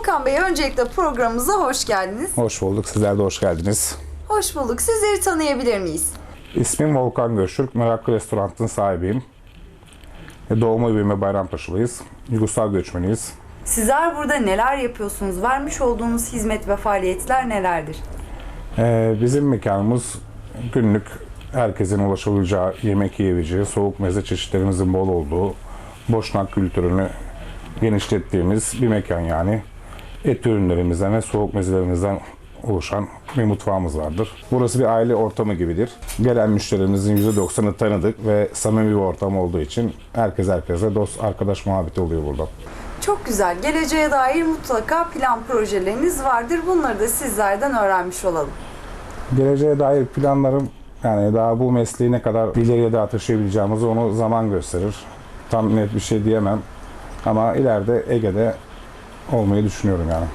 Volkan Bey öncelikle programımıza hoş geldiniz. Hoş bulduk. Sizler de hoş geldiniz. Hoş bulduk. Sizleri tanıyabilir miyiz? İsmim Volkan Göçtürk. Meraklı Restorant'ın sahibiyim. E, Doğma büyüme Bayrampaşalıyız. Yugoslav göçmeniyiz. Sizler burada neler yapıyorsunuz? Vermiş olduğunuz hizmet ve faaliyetler nelerdir? E, bizim mekanımız günlük herkesin ulaşabileceği, yemek yiyebileceği, soğuk meze çeşitlerimizin bol olduğu, boşnak kültürünü genişlettiğimiz bir mekan yani. Et ürünlerimizden ve soğuk mezelerimizden oluşan bir mutfağımız vardır. Burası bir aile ortamı gibidir. Gelen müşterimizin %90'ı tanıdık ve samimi bir ortam olduğu için herkes herkese dost, arkadaş muhabbeti oluyor burada. Çok güzel. Geleceğe dair mutlaka plan projeleriniz vardır. Bunları da sizlerden öğrenmiş olalım. Geleceğe dair planlarım yani daha bu mesleği ne kadar ileriye daha taşıyabileceğimizi onu zaman gösterir. Tam net bir şey diyemem. Ama ileride Ege'de olmayı düşünüyorum yani.